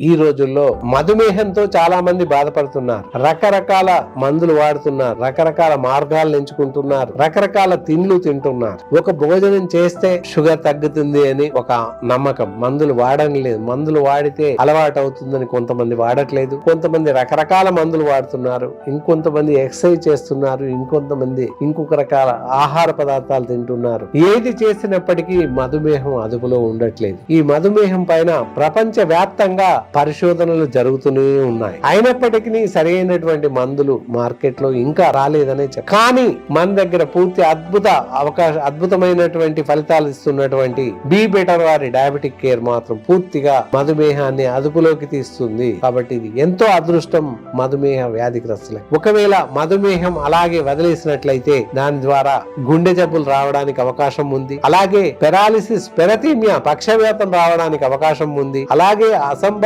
ఈ రోజుల్లో మధుమేహంతో చాలా మంది బాధపడుతున్నారు. రకరకాల మందులు వాడుతున్నారు. రకరకాల మార్గాలు ఎంచుకుంటున్నారు. రకరకాల తిండ్లు తింటున్నారు. ఒక భోజనం చేస్తే షుగర్ తగ్గుతుంది అని ఒక నమ్మకం. మందులు వాడడం లేదు మందులు వాడితే అలవాటు అవుతుందని కొంతమంది వాడట్లేదు. కొంతమంది రకరకాల మందులు వాడుతున్నారు. ఇంకొంతమంది ఎక్సర్సైజ్ చేస్తున్నారు. ఇంకొంతమంది ఇంకొక రకాల ఆహార పదార్థాలు తింటున్నారు. ఏది చేసినప్పటికీ మధుమేహం అదుపులో ఉండట్లేదు. ఈ మధుమేహం పైన ప్రపంచ వ్యాప్తంగా పరిశోధనలు జరుగుతూనే ఉన్నాయి. అయినప్పటికీ సరైనటువంటి మందులు మార్కెట్లో ఇంకా రాలేదనే చెప్ప కానీ మన దగ్గర పూర్తి అద్భుత అవకాశ అద్భుతమైనటువంటి ఫలితాలు ఇస్తున్నటువంటి బీ బెటర్ వారి డయాబెటిక్ కేర్ మాత్రం పూర్తిగా మధుమేహాన్ని అదుపులోకి తీస్తుంది. కాబట్టి ఇది ఎంతో అదృష్టం మధుమేహ వ్యాధిగ్రస్తులకి. ఒకవేళ మధుమేహం అలాగే వదిలేసినట్లయితే దాని ద్వారా గుండె జబ్బులు రావడానికి అవకాశం ఉంది. అలాగే పెరాలిసిస్ పెరతీమియా పక్షవ్యాతం రావడానికి అవకాశం ఉంది. అలాగే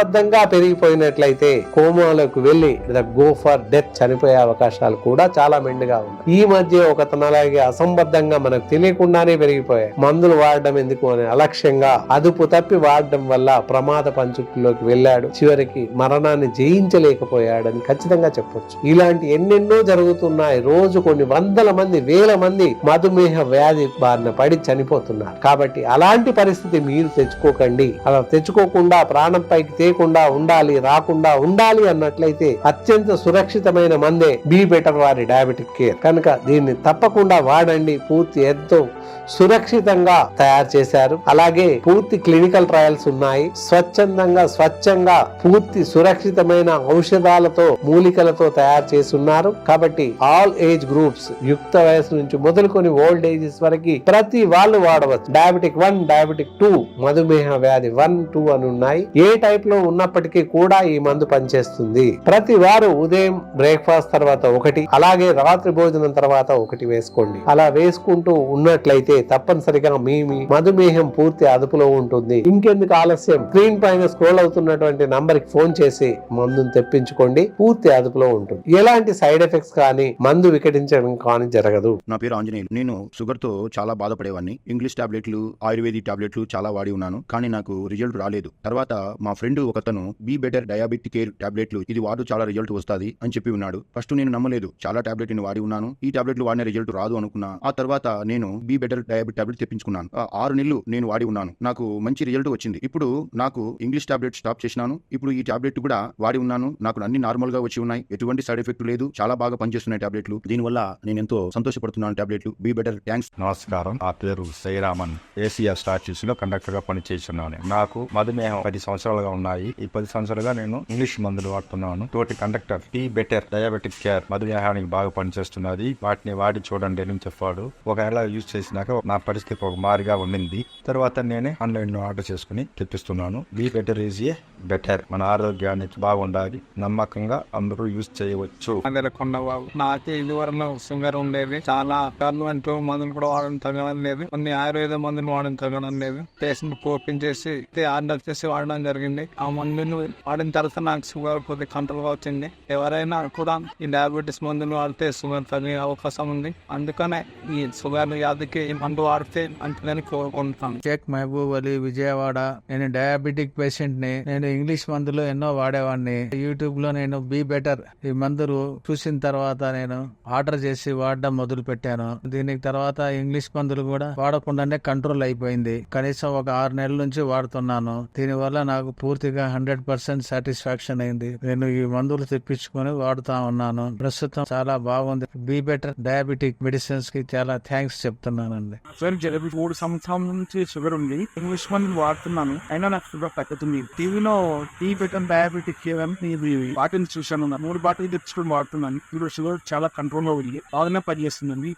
క్రమబద్ధంగా పెరిగిపోయినట్లయితే కోమాలోకి వెళ్ళి గో ఫర్ డెత్ చనిపోయే అవకాశాలు కూడా చాలా మెండుగా ఉన్నాయి. ఈ మధ్య ఒక తనలాగే అసంబద్ధంగా మనకు తెలియకుండానే పెరిగిపోయాయి. మందులు వాడడం ఎందుకు అని అలక్ష్యంగా అదుపు తప్పి వాడడం వల్ల ప్రమాద పంచుకులోకి వెళ్ళాడు. చివరికి మరణాన్ని జయించలేకపోయాడని ఖచ్చితంగా చెప్పొచ్చు. ఇలాంటి ఎన్నెన్నో జరుగుతున్నాయి. రోజు కొన్ని వందల మంది వేల మంది మధుమేహ వ్యాధి బారిన పడి చనిపోతున్నారు. కాబట్టి అలాంటి పరిస్థితి మీరు తెచ్చుకోకండి. అలా తెచ్చుకోకుండా ప్రాణం పైకి తేకుండా ఉండాలి రాకుండా ఉండాలి అన్నట్లయితే అత్యంత సురక్షితమైన మందే బీ బెటర్ వారి డయాబెటిక్ కేర్. కనుక దీన్ని తప్పకుండా వాడండి. పూర్తి ఎంతో సురక్షితంగా తయారు చేశారు. అలాగే పూర్తి క్లినికల్ ట్రయల్స్ ఉన్నాయి. స్వచ్ఛందంగా స్వచ్ఛంగా పూర్తి సురక్షితమైన ఔషధాలతో మూలికలతో తయారు చేస్తున్నారు. కాబట్టి ఆల్ ఏజ్ గ్రూప్స్ యుక్త వయసు నుంచి మొదలుకొని ఓల్డ్ ఏజెస్ వరకు ప్రతి వాళ్ళు వాడవచ్చు. డయాబెటిక్ వన్ డయాబెటిక్ టూ మధుమేహ వ్యాధి వన్ టూ అని ఉన్నాయి. ఏ టైప్లో ఉన్నప్పటికీ కూడా ఈ మందు పనిచేస్తుంది. ప్రతి వారు ఉదయం బ్రేక్ఫాస్ట్ తర్వాత ఒకటి అలాగే రాత్రి భోజనం తర్వాత ఒకటి వేసుకోండి. అలా వేసుకుంటూ ఉన్నట్లయితే తప్పనిసరిగా మీ మధుమేహం పూర్తి అదుపులో ఉంటుంది. ఇంకెందుకు ఆలస్యం? స్క్రీన్ పైన స్క్రోల్ అవుతున్నటువంటి నంబర్కి ఫోన్ చేసి మందును తెప్పించుకోండి. పూర్తి అదుపులో ఉంటుంది. ఎలాంటి సైడ్ ఎఫెక్ట్స్ కానీ మందు వికటించడం కానీ జరగదు. నా పేరు ఆంజనేయులు. నేను షుగర్తో చాలా బాధపడేవాడిని. ఇంగ్లీష్ టాబ్లెట్లు ఆయుర్వేదిక్ టాబ్లెట్లు చాలా వాడి ఉన్నాను. కానీ నాకు రిజల్ట్ రాలేదు. తర్వాత మా ఫ్రెండ్ ఒకతను బీ బెటర్ డయాబెటిక్ కేర్ టాబ్లెట్లు ఇది వాడు చాలా రిజల్ట్ వస్తుంది అని చెప్పి ఉన్నాడు. ఫస్ట్ నేను నమ్మలేదు. చాలా టాబ్లెట్ నేను వాడి ఉన్నాను. ఈ టాబ్లెట్లు వాడిన రిజల్ట్ రాదు అనుకున్నా. ఆ తర్వాత నేను బీ బెటర్ డయాబెట్ టాబ్లెట్ తెప్పించుకున్నాను. ఆరు నెలలు నేను వాడి ఉన్నాను. నాకు మంచి రిజల్ట్ వచ్చింది. ఇప్పుడు నాకు ఇంగ్లీష్ టాబ్లెట్ స్టాప్ చేసినాను. ఇప్పుడు ఈ టాబ్లెట్ కూడా వాడి ఉన్నాను. నాకు అన్ని నార్మల్గా వచ్చి ఉన్నాయి. ఎటువంటి సైడ్ ఎఫెక్ట్ లేదు. చాలా బాగా పనిచేస్తున్నాయి టాబ్లెట్లు. దీనివల్ల నేను ఎంతో సంతోషపడుతున్నాను టాబ్లెట్లు. B Better thanks. నమస్కారం. నా పేరు సైరామన్ ఏసీఆర్ స్టార్లో కండక్టర్గా పనిచేస్తున్నాను. నాకు మధుమేహం పది సంవత్సరాలుగా ఉన్నాయి. ఈ పది సంవత్సరాలుగా నేను ఇంగ్లీష్ మందులు వాడుతున్నాను. తోటి conductor T Better diabetic care మధుమేహానికి బాగా పనిచేస్తున్నది. వాటిని వాడి చూడండి అని చెప్పాడు. ఒకవేళ యూజ్ చేసినాక నా పరిస్థితి ఒక మారిగా ఉండింది. తర్వాత నేనే ఆన్లైన్లో ఆర్డర్ చేసుకుని తెప్పిస్తున్నాను. B Better is a better. మన ఆరోగ్యానికి బాగుండాలి. నమ్మకంగా అందరూ యూజ్ చేయవచ్చు. అందరి కొండబాబు నాకు ఇదివరకు షుగర్ ఉండేది. చాలా గవర్నమెంట్ మందులు కూడా వాడడం తగ్గడం లేదు కొన్ని ఆయుర్వేద మందులు వాడడం తగ్గడం లేదు పేషెంట్ కోపించేసి ఆర్డర్ చేసి వాడడం జరిగింది. ఆ మందులు వాడిన తర్వాత నాకు షుగర్ కొద్దిగా కంట్రోల్ వచ్చింది. ఎవరైనా కూడా ఈ డయాబెటీస్ మందులు వాడితే షుగర్ తగ్గే అవకాశం ఉంది. అందుకనే ఈ షుగర్ వ్యాధికి ఈ మందు వాడితే మంచిదని కోరుకుంటాను షేక్ మహబూబ్ అలీ విజయవాడ. నేను డయాబెటిక్ పేషెంట్ని. నేను ఇంగ్లీష్ మందులు ఎన్నో వాడేవాడిని. యూట్యూబ్లో నేను బీ బెటర్. ఈ మందులు చూసిన తర్వాత నేను ఆర్డర్ చేసి వాడడం మొదలు పెట్టాను దీనికి తర్వాత ఇంగ్లీష్ మందులు కూడా వాడకుండానే కంట్రోల్ అయిపోయింది. కనీసం ఒక ఆరు నెలల నుంచి వాడుతున్నాను. దీని వల్ల నాకు పూర్తిగా హండ్రెడ్ పర్సెంట్ సాటిస్ఫాక్షన్ అయింది. నేను ఈ మందులు తెప్పించుకొని వాడుతా ఉన్నాను. ప్రస్తుతం చాలా బాగుంది. బీ బెటర్ డయాబెటిక్ మెడిసిన్స్కి చాలా థ్యాంక్స్ చెప్తున్నానండి. సార్ జరబి మూడు సంవత్సరాల నుంచి షుగర్ ఉంది. ఇంగ్లీష్ మందులు వాడుతున్నాను. అయినా నాకు షుగర్ తగ్గుతుంది. టీవీలో టీ బెటర్ డయాబెటిక్ వాటిని చూశాను. మూడు బాటిల్ తెచ్చుకొని వాడుతున్నాను. ఇప్పుడు షుగర్ చాలా కంట్రోల్లో ఉంది. బాగానే పనిచేస్తుందండి.